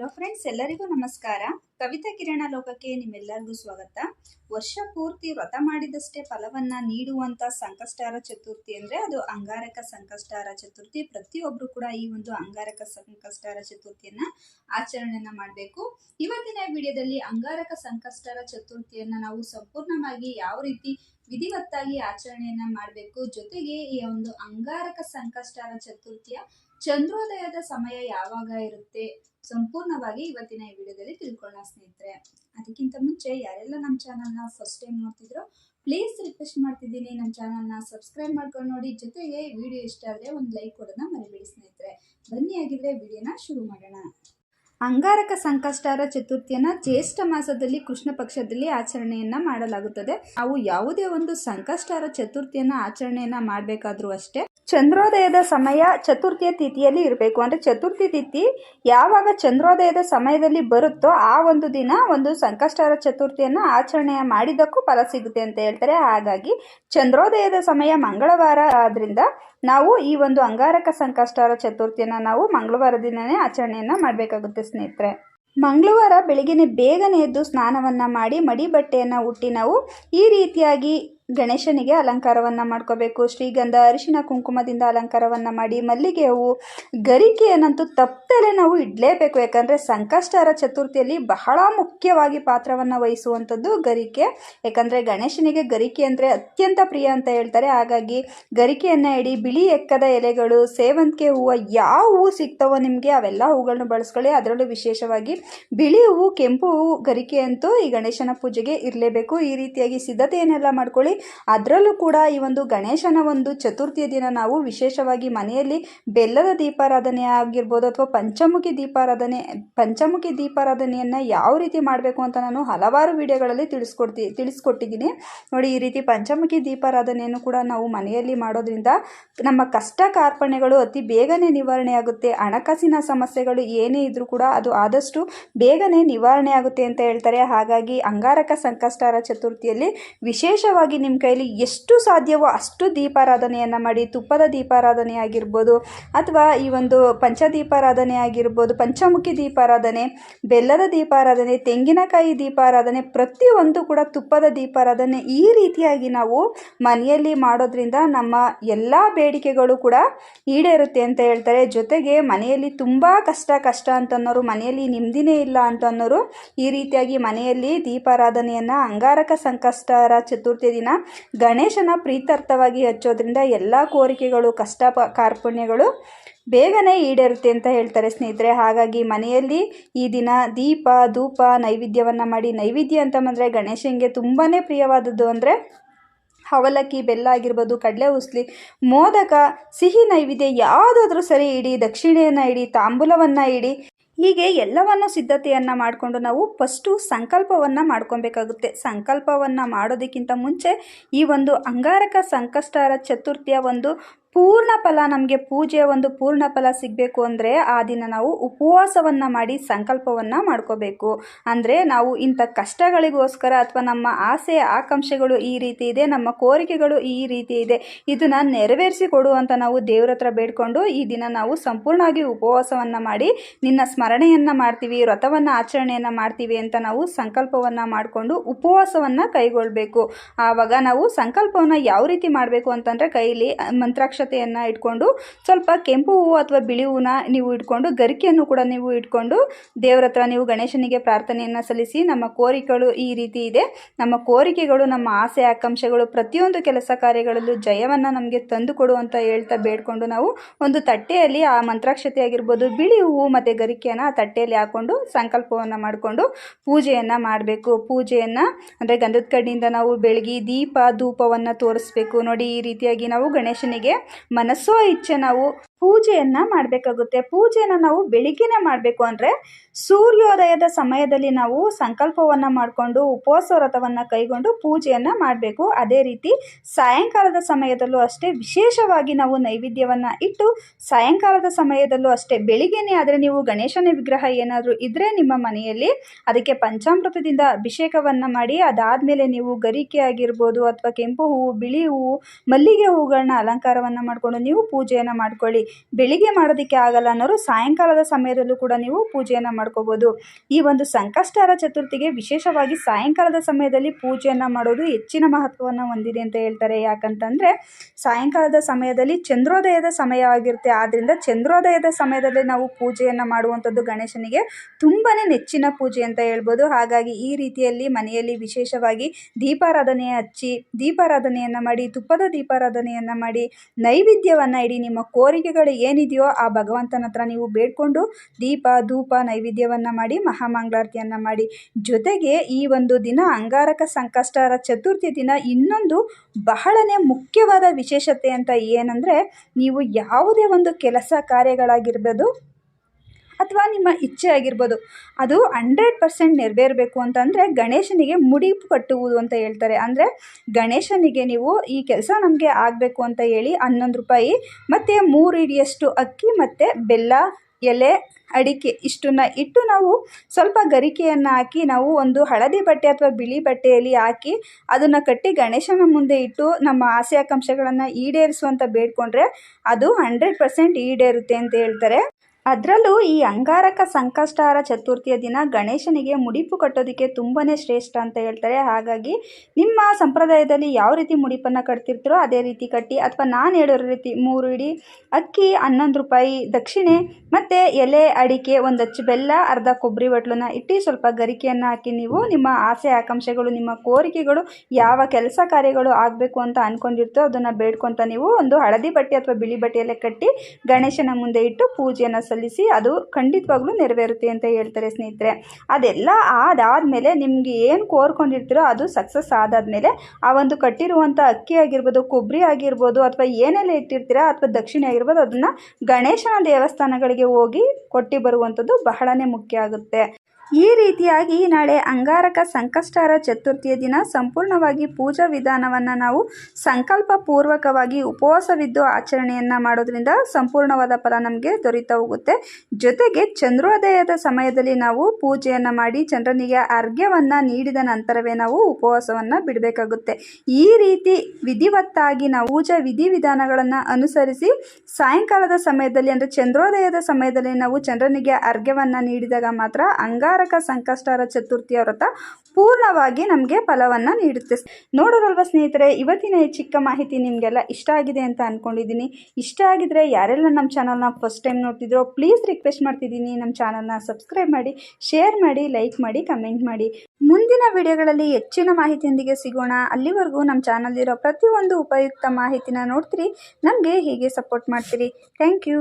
Hello friends ಎಲ್ಲರಿಗೂ ನಮಸ್ಕಾರ. ಕವಿತಾ ಕಿರಣ ಲೋಕಕ್ಕೆ ನಿಮ್ಮೆಲ್ಲರಿಗೂ ಸ್ವಾಗತ. ವರ್ಷ ಪೂರ್ತಿ ವ್ರತ ಮಾಡಿದಷ್ಟೇ ಫಲವನ್ನ ನೀಡುವಂತ ಸಂಕಷ್ಟಾರ ಚತುರ್ಥಿ ಅಂದ್ರೆ ಅದು ಅಂಗಾರಕ ಸಂಕಷ್ಟಾರ ಚತುರ್ಥಿ. ಪ್ರತಿಯೊಬ್ರು ಕೂಡ ಈ ಒಂದು ಅಂಗಾರಕ ಸಂಕಷ್ಟಾರ ಚತುರ್ಥಿಯನ್ನ ಆಚರಣೆಯನ್ನ ಮಾಡಬೇಕು. ಇವತ್ತಿನ ವಿಡಿಯೋದಲ್ಲಿ ಅಂಗಾರಕ ಸಂಕಷ್ಟಾರ ಚತುರ್ಥಿಯನ್ನ ನಾವು ಸಂಪೂರ್ಣವಾಗಿ ಯಾವ ರೀತಿ ವಿಧಿವತ್ತಾಗಿ ಆಚರಣೆಯನ್ನ ಮಾಡಬೇಕು, ಜೊತೆಗೆ ಈ ಒಂದು ಅಂಗಾರಕ ಸಂಕಷ್ಟಾರ ಚತುರ್ಥಿಯ ಚಂದ್ರೋದಯದ ಸಮಯ ಯಾವಾಗ ಇರುತ್ತೆ ಸಂಪೂರ್ಣವಾಗಿ ಇವತ್ತಿನ ಈ ವಿಡಿಯೋದಲ್ಲಿ ತಿಳ್ಕೊಳ್ಳೋಣ ಸ್ನೇಹಿತರೆ. ಅದಕ್ಕಿಂತ ಮುಂಚೆ ಯಾರೆಲ್ಲ ನಮ್ಮ ಚಾನಲ್ನ ಫಸ್ಟ್ ಟೈಮ್ ನೋಡ್ತಿದ್ರು ಪ್ಲೀಸ್ ರಿಕ್ವೆಸ್ಟ್ ಮಾಡ್ತಿದ್ದೀನಿ ನಮ್ಮ ಚಾನಲ್ನ ಸಬ್ಸ್ಕ್ರೈಬ್ ಮಾಡ್ಕೊಂಡು ನೋಡಿ. ಜೊತೆಗೆ ವಿಡಿಯೋ ಇಷ್ಟ ಆದರೆ ಒಂದು ಲೈಕ್ ಕೊಡೋದನ್ನ ಮರಿಬೇಡಿ ಸ್ನೇಹಿತರೆ. ಬನ್ನಿ ಆಗಿದ್ರೆ ವಿಡಿಯೋನ ಶುರು ಮಾಡೋಣ. ಅಂಗಾರಕ ಸಂಕಷ್ಟಾರ ಚತುರ್ಥಿಯನ್ನ ಜ್ಯೇಷ್ಠ ಮಾಸದಲ್ಲಿ ಕೃಷ್ಣ ಪಕ್ಷದಲ್ಲಿ ಆಚರಣೆಯನ್ನ ಮಾಡಲಾಗುತ್ತದೆ. ನಾವು ಯಾವುದೇ ಒಂದು ಸಂಕಷ್ಟಾರ ಚತುರ್ಥಿಯನ್ನ ಆಚರಣೆಯನ್ನ ಮಾಡಬೇಕಾದ್ರೂ ಅಷ್ಟೇ ಚಂದ್ರೋದಯದ ಸಮಯ ಚತುರ್ಥಿಯ ತಿಥಿಯಲ್ಲಿ ಇರಬೇಕು. ಅಂದ್ರೆ ಚತುರ್ಥಿ ತಿಥಿ ಯಾವಾಗ ಚಂದ್ರೋದಯದ ಸಮಯದಲ್ಲಿ ಬರುತ್ತೋ ಆ ಒಂದು ದಿನ ಒಂದು ಸಂಕಷ್ಟಾರ ಚತುರ್ಥಿಯನ್ನ ಆಚರಣೆ ಮಾಡಿದಕ್ಕೂ ಫಲ ಸಿಗುತ್ತೆ ಅಂತ ಹೇಳ್ತಾರೆ. ಹಾಗಾಗಿ ಚಂದ್ರೋದಯದ ಸಮಯ ಮಂಗಳವಾರ ಆದ್ರಿಂದ ನಾವು ಈ ಒಂದು ಅಂಗಾರಕ ಸಂಕಷ್ಟಾರ ಚತುರ್ಥಿಯನ್ನ ನಾವು ಮಂಗಳವಾರ ದಿನನೇ ಆಚರಣೆಯನ್ನ ಮಾಡಬೇಕಾಗುತ್ತೆ. ಸ್ನೇಹಿತರೆ ಮಂಗಳವಾರ ಬೆಳಿಗ್ಗೆ ಬೇಗನೆ ಎದ್ದು ಸ್ನಾನವನ್ನು ಮಾಡಿ ಮಡಿ ಬಟ್ಟೆಯನ್ನು ಉಟ್ಟಿ ನಾವು ಈ ರೀತಿಯಾಗಿ ಗಣೇಶನಿಗೆ ಅಲಂಕಾರವನ್ನು ಮಾಡ್ಕೋಬೇಕು. ಶ್ರೀಗಂಧ, ಅರಿಶಿನ ಕುಂಕುಮದಿಂದ ಅಲಂಕಾರವನ್ನು ಮಾಡಿ, ಮಲ್ಲಿಗೆ ಹೂವು ಗರಿಕೆಯನ್ನಂತೂ ತಪ್ಪದಲ್ಲೇ ನಾವು ಇಡಲೇಬೇಕು. ಯಾಕಂದರೆ ಸಂಕಷ್ಟರ ಚತುರ್ಥಿಯಲ್ಲಿ ಬಹಳ ಮುಖ್ಯವಾಗಿ ಪಾತ್ರವನ್ನು ವಹಿಸುವಂಥದ್ದು ಗರಿಕೆ. ಯಾಕಂದರೆ ಗಣೇಶನಿಗೆ ಗರಿಕೆ ಅಂದರೆ ಅತ್ಯಂತ ಪ್ರಿಯ ಅಂತ ಹೇಳ್ತಾರೆ. ಹಾಗಾಗಿ ಗರಿಕೆಯನ್ನು ಇಡಿ, ಬಿಳಿ ಎಕ್ಕದ ಎಲೆಗಳು, ಸೇವಂತಿಗೆ ಹೂವು ಯಾವ ಹೂವು ಸಿಗ್ತವೋ ನಿಮಗೆ ಅವೆಲ್ಲ ಹೂಗಳನ್ನ ಬಳಸ್ಕೊಳ್ಳಿ. ಅದರಲ್ಲೂ ವಿಶೇಷವಾಗಿ ಬಿಳಿ ಹೂವು ಕೆಂಪು ಹೂವು ಗರಿಕೆ ಅಂತೂ ಈ ಗಣೇಶನ ಪೂಜೆಗೆ ಇರಲೇಬೇಕು. ಈ ರೀತಿಯಾಗಿ ಸಿದ್ಧತೆಯನ್ನೆಲ್ಲ ಮಾಡ್ಕೊಳ್ಳಿ. ಅದರಲ್ಲೂ ಕೂಡ ಈ ಒಂದು ಗಣೇಶನ ಒಂದು ಚತುರ್ಥಿಯ ದಿನ ನಾವು ವಿಶೇಷವಾಗಿ ಮನೆಯಲ್ಲಿ ಬೆಲ್ಲದ ದೀಪಾರಾಧನೆ ಆಗಿರ್ಬೋದು ಅಥವಾ ಪಂಚಮುಖಿ ದೀಪಾರಾಧನೆ, ಪಂಚಮುಖಿ ದೀಪಾರಾಧನೆಯನ್ನು ಯಾವ ರೀತಿ ಮಾಡಬೇಕು ಅಂತ ನಾನು ಹಲವಾರು ವಿಡಿಯೋಗಳಲ್ಲಿ ತಿಳಿಸ್ಕೊಡ್ತಿ, ತಿಳಿಸ್ಕೊಟ್ಟಿದ್ದೀನಿ. ನೋಡಿ, ಈ ರೀತಿ ಪಂಚಮುಖಿ ದೀಪಾರಾಧನೆಯನ್ನು ಕೂಡ ನಾವು ಮನೆಯಲ್ಲಿ ಮಾಡೋದ್ರಿಂದ ನಮ್ಮ ಕಷ್ಟ ಕಾರ್ಪಣ್ಯಗಳು ಅತಿ ಬೇಗನೆ ನಿವಾರಣೆ ಆಗುತ್ತೆ. ಹಣಕಾಸಿನ ಸಮಸ್ಯೆಗಳು ಏನೇ ಇದ್ರೂ ಕೂಡ ಅದು ಆದಷ್ಟು ಬೇಗನೆ ನಿವಾರಣೆ ಆಗುತ್ತೆ ಅಂತ ಹೇಳ್ತಾರೆ. ಹಾಗಾಗಿ ಅಂಗಾರಕ ಸಂಕಷ್ಟಾರ ಚತುರ್ಥಿಯಲ್ಲಿ ವಿಶೇಷವಾಗಿ ನಿಮ್ಮ ಕೈಲಿ ಎಷ್ಟು ಸಾಧ್ಯವೋ ಅಷ್ಟು ದೀಪಾರಾಧನೆಯನ್ನು ಮಾಡಿ, ತುಪ್ಪದ ದೀಪಾರಾಧನೆ ಆಗಿರ್ಬೋದು ಅಥವಾ ಈ ಒಂದು ಪಂಚದೀಪಾರಾಧನೆ ಆಗಿರ್ಬೋದು, ಪಂಚಮುಖಿ ದೀಪಾರಾಧನೆ, ಬೆಲ್ಲದ ದೀಪಾರಾಧನೆ, ತೆಂಗಿನಕಾಯಿ ದೀಪಾರಾಧನೆ, ಪ್ರತಿಯೊಂದು ಕೂಡ ತುಪ್ಪದ ದೀಪಾರಾಧನೆ ಈ ರೀತಿಯಾಗಿ ನಾವು ಮನೆಯಲ್ಲಿ ಮಾಡೋದ್ರಿಂದ ನಮ್ಮ ಎಲ್ಲ ಬೇಡಿಕೆಗಳು ಕೂಡ ಈಡೇರುತ್ತೆ ಅಂತ ಹೇಳ್ತಾರೆ. ಜೊತೆಗೆ ಮನೆಯಲ್ಲಿ ತುಂಬ ಕಷ್ಟ ಕಷ್ಟ ಅಂತನ್ನೋರು, ಮನೆಯಲ್ಲಿ ನೆಮ್ಮದಿನೇ ಇಲ್ಲ ಅಂತನ್ನೋರು ಈ ರೀತಿಯಾಗಿ ಮನೆಯಲ್ಲಿ ದೀಪಾರಾಧನೆಯನ್ನು ಅಂಗಾರಕ ಸಂಕಷ್ಟರ ಚತುರ್ಥಿ ದಿನ ಗಣೇಶನ ಪ್ರೀತಾರ್ಥವಾಗಿ ಹಚ್ಚೋದ್ರಿಂದ ಎಲ್ಲ ಕೋರಿಕೆಗಳು, ಕಷ್ಟ ಕಾರ್ಪಣ್ಯಗಳು ಬೇಗನೆ ಈಡೇರುತ್ತೆ ಅಂತ ಹೇಳ್ತಾರೆ ಸ್ನೇಹಿತರೆ. ಹಾಗಾಗಿ ಮನೆಯಲ್ಲಿ ಈ ದಿನ ದೀಪ, ಧೂಪ, ನೈವೇದ್ಯವನ್ನು ಮಾಡಿ. ನೈವೇದ್ಯ ಅಂತ ಬಂದರೆ ಗಣೇಶನಿಗೆ ತುಂಬಾ ಪ್ರಿಯವಾದದ್ದು ಅಂದರೆ ಅವಲಕ್ಕಿ, ಬೆಲ್ಲ ಆಗಿರ್ಬೋದು, ಕಡಲೆ ಉಸ್ಲಿ, ಮೋದಕ, ಸಿಹಿ ನೈವೇದ್ಯ ಯಾವುದಾದ್ರೂ ಸರಿ ಇಡಿ, ದಕ್ಷಿಣೆಯನ್ನು ಇಡಿ, ತಾಂಬೂಲವನ್ನು ಇಡಿ ಹೀಗೆ ಎಲ್ಲವನ್ನು ಸಿದ್ಧತೆಯನ್ನು ಮಾಡಿಕೊಂಡು ನಾವು ಫಸ್ಟು ಸಂಕಲ್ಪವನ್ನು ಮಾಡ್ಕೊಬೇಕಾಗುತ್ತೆ. ಸಂಕಲ್ಪವನ್ನು ಮಾಡೋದಕ್ಕಿಂತ ಮುಂಚೆ ಈ ಒಂದು ಅಂಗಾರಕ ಸಂಕಷ್ಟಾರ ಚತುರ್ಥಿಯ ಒಂದು ಪೂರ್ಣ ಫಲ, ನಮಗೆ ಪೂಜೆಯ ಒಂದು ಪೂರ್ಣ ಫಲ ಸಿಗಬೇಕು ಅಂದರೆ ಆ ದಿನ ನಾವು ಉಪವಾಸವನ್ನು ಮಾಡಿ ಸಂಕಲ್ಪವನ್ನು ಮಾಡ್ಕೋಬೇಕು. ಅಂದರೆ ನಾವು ಇಂಥ ಕಷ್ಟಗಳಿಗೋಸ್ಕರ ಅಥವಾ ನಮ್ಮ ಆಸೆ ಆಕಾಂಕ್ಷೆಗಳು ಈ ರೀತಿ ಇದೆ, ನಮ್ಮ ಕೋರಿಕೆಗಳು ಈ ರೀತಿ ಇದೆ, ಇದನ್ನು ನೆರವೇರಿಸಿ ಕೊಡು ಅಂತ ನಾವು ದೇವ್ರ ಹತ್ರ ಬೇಡ್ಕೊಂಡು ಈ ದಿನ ನಾವು ಸಂಪೂರ್ಣವಾಗಿ ಉಪವಾಸವನ್ನು ಮಾಡಿ ನಿನ್ನ ಸ್ಮರಣೆಯನ್ನು ಮಾಡ್ತೀವಿ, ವ್ರತವನ್ನು ಆಚರಣೆಯನ್ನು ಮಾಡ್ತೀವಿ ಅಂತ ನಾವು ಸಂಕಲ್ಪವನ್ನು ಮಾಡಿಕೊಂಡು ಉಪವಾಸವನ್ನು ಕೈಗೊಳ್ಳಬೇಕು ಆವಾಗ ನಾವು ಸಂಕಲ್ಪವನ್ನು ಯಾವ ರೀತಿ ಮಾಡಬೇಕು ಅಂತಂದರೆ ಕೈಲಿ ಮಂತ್ರಾಕ್ಷ ಅಕ್ಷತೆಯನ್ನು ಇಟ್ಕೊಂಡು ಸ್ವಲ್ಪ ಕೆಂಪು ಹೂವು ಅಥವಾ ಬಿಳಿ ಹೂವನ್ನ ನೀವು ಇಟ್ಕೊಂಡು ಗರಿಕೆಯನ್ನು ಕೂಡ ನೀವು ಇಟ್ಕೊಂಡು ದೇವರ ಹತ್ರ ನೀವು ಗಣೇಶನಿಗೆ ಪ್ರಾರ್ಥನೆಯನ್ನು ಸಲ್ಲಿಸಿ ನಮ್ಮ ಕೋರಿಕೆಗಳು ಈ ರೀತಿ ಇದೆ. ನಮ್ಮ ಕೋರಿಕೆಗಳು, ನಮ್ಮ ಆಸೆ, ಆಕಾಂಕ್ಷೆಗಳು ಪ್ರತಿಯೊಂದು ಕೆಲಸ ಕಾರ್ಯಗಳಲ್ಲೂ ಜಯವನ್ನು ನಮಗೆ ತಂದು ಕೊಡು ಅಂತ ಹೇಳ್ತಾ ಬೇಡ್ಕೊಂಡು ನಾವು ಒಂದು ತಟ್ಟೆಯಲ್ಲಿ ಆ ಮಂತ್ರಾಕ್ಷತೆ ಆಗಿರ್ಬೋದು, ಬಿಳಿ ಹೂವು ಮತ್ತು ಗರಿಕೆಯನ್ನು ಆ ತಟ್ಟೆಯಲ್ಲಿ ಹಾಕ್ಕೊಂಡು ಸಂಕಲ್ಪವನ್ನು ಮಾಡಿಕೊಂಡು ಪೂಜೆಯನ್ನು ಮಾಡಬೇಕು. ಪೂಜೆಯನ್ನು ಅಂದರೆ ಗಂಧದ ಕಡ್ಡಿಯಿಂದ ನಾವು ಬೆಳಗ್ಗೆ ದೀಪ, ಧೂಪವನ್ನು ತೋರಿಸ್ಬೇಕು. ನೋಡಿ ಈ ರೀತಿಯಾಗಿ ನಾವು ಗಣೇಶನಿಗೆ ಮನಸ್ಸೋ ಇಚ್ಛೆ ನಾವು ಪೂಜೆಯನ್ನು ಮಾಡಬೇಕಾಗುತ್ತೆ. ಪೂಜೆನ ನಾವು ಬೆಳಿಗ್ಗೆನೇ ಮಾಡಬೇಕು ಅಂದರೆ ಸೂರ್ಯೋದಯದ ಸಮಯದಲ್ಲಿ ನಾವು ಸಂಕಲ್ಪವನ್ನು ಮಾಡಿಕೊಂಡು, ಉಪವಾಸ ವ್ರತವನ್ನು ಕೈಗೊಂಡು ಪೂಜೆಯನ್ನು ಮಾಡಬೇಕು. ಅದೇ ರೀತಿ ಸಾಯಂಕಾಲದ ಸಮಯದಲ್ಲೂ ಅಷ್ಟೇ ವಿಶೇಷವಾಗಿ ನಾವು ನೈವೇದ್ಯವನ್ನು ಇಟ್ಟು, ಸಾಯಂಕಾಲದ ಸಮಯದಲ್ಲೂ ಅಷ್ಟೇ ಬೆಳಿಗ್ಗೆನೇ ಆದರೆ ನೀವು ಗಣೇಶನ ವಿಗ್ರಹ ಏನಾದರೂ ಇದ್ದರೆ ನಿಮ್ಮ ಮನೆಯಲ್ಲಿ ಅದಕ್ಕೆ ಪಂಚಾಮೃತದಿಂದ ಅಭಿಷೇಕವನ್ನು ಮಾಡಿ, ಅದಾದಮೇಲೆ ನೀವು ಗರಿಕೆ ಆಗಿರ್ಬೋದು ಅಥವಾ ಕೆಂಪು ಹೂವು, ಬಿಳಿ ಹೂವು, ಮಲ್ಲಿಗೆ ಹೂಗಳನ್ನ ಅಲಂಕಾರವನ್ನು ಮಾಡಿಕೊಂಡು ನೀವು ಪೂಜೆಯನ್ನು ಮಾಡ್ಕೊಳ್ಳಿ. ಬೆಳಿಗ್ಗೆ ಮಾಡೋದಕ್ಕೆ ಆಗಲ್ಲ ಅನ್ನೋರು ಸಾಯಂಕಾಲದ ಸಮಯದಲ್ಲೂ ಕೂಡ ನೀವು ಪೂಜೆಯನ್ನು ಮಾಡ್ಕೋಬೋದು. ಈ ಒಂದು ಸಂಕಷ್ಟರ ಚತುರ್ಥಿಗೆ ವಿಶೇಷವಾಗಿ ಸಾಯಂಕಾಲದ ಸಮಯದಲ್ಲಿ ಪೂಜೆಯನ್ನು ಮಾಡೋದು ಹೆಚ್ಚಿನ ಮಹತ್ವವನ್ನು ಹೊಂದಿದೆ ಅಂತ ಹೇಳ್ತಾರೆ. ಯಾಕಂತಂದರೆ ಸಾಯಂಕಾಲದ ಸಮಯದಲ್ಲಿ ಚಂದ್ರೋದಯದ ಸಮಯ ಆಗಿರುತ್ತೆ ಆದ್ದರಿಂದ ಚಂದ್ರೋದಯದ ಸಮಯದಲ್ಲಿ ನಾವು ಪೂಜೆಯನ್ನು ಮಾಡುವಂಥದ್ದು ಗಣೇಶನಿಗೆ ತುಂಬಾ ನೆಚ್ಚಿನ ಪೂಜೆ ಅಂತ ಹೇಳ್ಬೋದು. ಹಾಗಾಗಿ ಈ ರೀತಿಯಲ್ಲಿ ಮನೆಯಲ್ಲಿ ವಿಶೇಷವಾಗಿ ದೀಪಾರಾಧನೆ ಹಚ್ಚಿ, ದೀಪಾರಾಧನೆಯನ್ನು ಮಾಡಿ, ತುಪ್ಪದ ದೀಪಾರಾಧನೆಯನ್ನು ಮಾಡಿ, ನೈವೇದ್ಯವನ್ನು ಇಡಿ, ನಿಮ್ಮ ಕೋರಿಕೆಗಳು ಏನಿದೆಯೋ ಆ ಭಗವಂತನ ಹತ್ರ ನೀವು ಬೇಡ್ಕೊಂಡು ದೀಪ, ಧೂಪ ನೈವೇದ್ಯವನ್ನು ಮಾಡಿ, ಮಹಾಮಂಗಳಾರತಿಯನ್ನು ಮಾಡಿ. ಜೊತೆಗೆ ಈ ಒಂದು ದಿನ ಅಂಗಾರಕ ಸಂಕಷ್ಟರ ಚತುರ್ಥಿ ದಿನ ಇನ್ನೊಂದು ಬಹಳನೇ ಮುಖ್ಯವಾದ ವಿಶೇಷತೆ ಅಂತ ಏನಂದರೆ, ನೀವು ಯಾವುದೇ ಒಂದು ಕೆಲಸ ಕಾರ್ಯಗಳಾಗಿರ್ಬೋದು ಅಥವಾ ನಿಮ್ಮ ಇಚ್ಛೆ ಆಗಿರ್ಬೋದು, ಅದು ಹಂಡ್ರೆಡ್ ಪರ್ಸೆಂಟ್ ನೆರವೇರಬೇಕು ಅಂತಂದರೆ ಗಣೇಶನಿಗೆ ಮುಡಿಪು ಕಟ್ಟುವುದು ಅಂತ ಹೇಳ್ತಾರೆ. ಅಂದರೆ ಗಣೇಶನಿಗೆ ನೀವು ಈ ಕೆಲಸ ನಮಗೆ ಆಗಬೇಕು ಅಂತ ಹೇಳಿ ಹನ್ನೊಂದು ರೂಪಾಯಿ, ಮತ್ತು ಮೂರು ಇಡಿಯಷ್ಟು ಅಕ್ಕಿ, ಮತ್ತು ಬೆಲ್ಲ ಎಲೆ, ಅಡಿಕೆ ಇಷ್ಟನ್ನು ಇಟ್ಟು ನಾವು ಸ್ವಲ್ಪ ಗರಿಕೆಯನ್ನು ಹಾಕಿ ನಾವು ಒಂದು ಹಳದಿ ಬಟ್ಟೆ ಅಥವಾ ಬಿಳಿ ಬಟ್ಟೆಯಲ್ಲಿ ಹಾಕಿ ಅದನ್ನು ಕಟ್ಟಿ ಗಣೇಶನ ಮುಂದೆ ಇಟ್ಟು ನಮ್ಮ ಆಸೆ ಆಕಾಂಕ್ಷೆಗಳನ್ನು ಈಡೇರಿಸುವಂತ ಬೇಡ್ಕೊಂಡ್ರೆ ಅದು ಹಂಡ್ರೆಡ್ ಪರ್ಸೆಂಟ್ ಈಡೇರುತ್ತೆ ಅಂತ ಹೇಳ್ತಾರೆ. ಅದರಲ್ಲೂ ಈ ಅಂಗಾರಕ ಸಂಕಷ್ಟಾರ ಚತುರ್ಥಿಯ ದಿನ ಗಣೇಶನಿಗೆ ಮುಡಿಪು ಕಟ್ಟೋದಕ್ಕೆ ತುಂಬಾ ಶ್ರೇಷ್ಠ ಅಂತ ಹೇಳ್ತಾರೆ. ಹಾಗಾಗಿ ನಿಮ್ಮ ಸಂಪ್ರದಾಯದಲ್ಲಿ ಯಾವ ರೀತಿ ಮುಡಿಪನ್ನು ಕಟ್ತಿರ್ತೀರೋ ಅದೇ ರೀತಿ ಕಟ್ಟಿ, ಅಥವಾ ನಾನು ಹೇಳೋ ರೀತಿ ಮೂರು ಇಡಿ, ಅಕ್ಕಿ ಹನ್ನೊಂದು ರೂಪಾಯಿ, ದಕ್ಷಿಣೆ, ಮತ್ತು ಎಲೆ, ಅಡಿಕೆ, ಒಂದು ಅಚ್ಚು ಬೆಲ್ಲ, ಅರ್ಧ ಕೊಬ್ಬರಿ ಬಟ್ಲನ್ನು ಇಟ್ಟು ಸ್ವಲ್ಪ ಗರಿಕೆಯನ್ನು ಹಾಕಿ ನೀವು ನಿಮ್ಮ ಆಸೆ, ಆಕಾಂಕ್ಷೆಗಳು, ನಿಮ್ಮ ಕೋರಿಕೆಗಳು ಯಾವ ಕೆಲಸ ಕಾರ್ಯಗಳು ಆಗಬೇಕು ಅಂತ ಅಂದ್ಕೊಂಡಿರ್ತೋ ಅದನ್ನು ಬೇಡ್ಕೊತ ನೀವು ಒಂದು ಹಳದಿ ಬಟ್ಟೆ ಅಥವಾ ಬಿಳಿ ಬಟ್ಟೆಯಲ್ಲೇ ಕಟ್ಟಿ ಗಣೇಶನ ಮುಂದೆ ಇಟ್ಟು ಪೂಜೆಯನ್ನು ಸಲ್ಲಿಸಿ ಅದು ಖಂಡಿತವಾಗ್ಲೂ ನೆರವೇರುತ್ತೆ ಅಂತ ಹೇಳ್ತಾರೆ ಸ್ನೇಹಿತರೆ. ಅದೆಲ್ಲ ಆದಾದ್ಮೇಲೆ ನಿಮಗೆ ಏನು ಕೋರ್ಕೊಂಡಿರ್ತೀರೋ ಅದು ಸಕ್ಸಸ್ ಆದಾದಮೇಲೆ ಆ ಒಂದು ಕಟ್ಟಿರುವಂಥ ಅಕ್ಕಿ ಆಗಿರ್ಬೋದು, ಕೊಬ್ಬರಿ ಆಗಿರ್ಬೋದು ಅಥವಾ ಏನೆಲ್ಲ ಇಟ್ಟಿರ್ತೀರಾ ಅಥವಾ ದಕ್ಷಿಣೆ ಆಗಿರ್ಬೋದು, ಅದನ್ನು ಗಣೇಶನ ದೇವಸ್ಥಾನಗಳಿಗೆ ಹೋಗಿ ಕೊಟ್ಟು ಬರುವಂಥದ್ದು ಬಹಳನೇ ಮುಖ್ಯ ಆಗುತ್ತೆ. ಈ ರೀತಿಯಾಗಿ ನಾಳೆ ಅಂಗಾರಕ ಸಂಕಷ್ಟಾರ ಚತುರ್ಥಿಯ ದಿನ ಸಂಪೂರ್ಣವಾಗಿ ಪೂಜಾ ವಿಧಾನವನ್ನು ನಾವು ಸಂಕಲ್ಪ ಪೂರ್ವಕವಾಗಿ ಉಪವಾಸವಿದ್ದು ಆಚರಣೆಯನ್ನು ಮಾಡೋದ್ರಿಂದ ಸಂಪೂರ್ಣವಾದ ಫಲ ನಮಗೆ ದೊರೀತಾ ಹೋಗುತ್ತೆ. ಜೊತೆಗೆ ಚಂದ್ರೋದಯದ ಸಮಯದಲ್ಲಿ ನಾವು ಪೂಜೆಯನ್ನು ಮಾಡಿ ಚಂದ್ರನಿಗೆ ಅರ್ಘ್ಯವನ್ನು ನೀಡಿದ ನಂತರವೇ ನಾವು ಉಪವಾಸವನ್ನು ಬಿಡಬೇಕಾಗುತ್ತೆ. ಈ ರೀತಿ ವಿಧಿವತ್ತಾಗಿ ನಾವು ಪೂಜಾ ವಿಧಿವಿಧಾನಗಳನ್ನು ಅನುಸರಿಸಿ ಸಾಯಂಕಾಲದ ಸಮಯದಲ್ಲಿ ಅಂದರೆ ಚಂದ್ರೋದಯದ ಸಮಯದಲ್ಲಿ ನಾವು ಚಂದ್ರನಿಗೆ ಅರ್ಘ್ಯವನ್ನು ನೀಡಿದಾಗ ಮಾತ್ರ ಅಂಗಾರ ಅಂಗಾರಕ ಸಂಕಷ್ಟರ ಚತುರ್ಥಿಯ ವ್ರತ ಪೂರ್ಣವಾಗಿ ನಮಗೆ ಫಲವನ್ನು ನೀಡುತ್ತೆ. ನೋಡೋರಲ್ವ ಸ್ನೇಹಿತರೆ, ಇವತ್ತಿನ ಈ ಚಿಕ್ಕ ಮಾಹಿತಿ ನಿಮಗೆಲ್ಲ ಇಷ್ಟ ಆಗಿದೆ ಅಂತ ಅಂದ್ಕೊಂಡಿದ್ದೀನಿ ಇಷ್ಟ ಆಗಿದ್ರೆ ಯಾರೆಲ್ಲ ನಮ್ಮ ಚಾನಲ್ನ ಫಸ್ಟ್ ಟೈಮ್ ನೋಡ್ತಿದ್ರು ಪ್ಲೀಸ್ ರಿಕ್ವೆಸ್ಟ್ ಮಾಡ್ತಿದ್ದೀನಿ. ನಮ್ಮ ಚಾನಲ್ನ ಸಬ್ಸ್ಕ್ರೈಬ್ ಮಾಡಿ ಶೇರ್ ಮಾಡಿ ಲೈಕ್ ಮಾಡಿ ಕಮೆಂಟ್ ಮಾಡಿ. ಮುಂದಿನ ವಿಡಿಯೋಗಳಲ್ಲಿ ಹೆಚ್ಚಿನ ಮಾಹಿತಿಯೊಂದಿಗೆ ಸಿಗೋಣ. ಅಲ್ಲಿವರೆಗೂ ನಮ್ಮ ಚಾನಲ್ಲಿರೋ ಪ್ರತಿಯೊಂದು ಉಪಯುಕ್ತ ಮಾಹಿತಿನ ನೋಡ್ತೀರಿ. ನಮಗೆ ಹೀಗೆ ಸಪೋರ್ಟ್ ಮಾಡ್ತೀರಿ. Thank you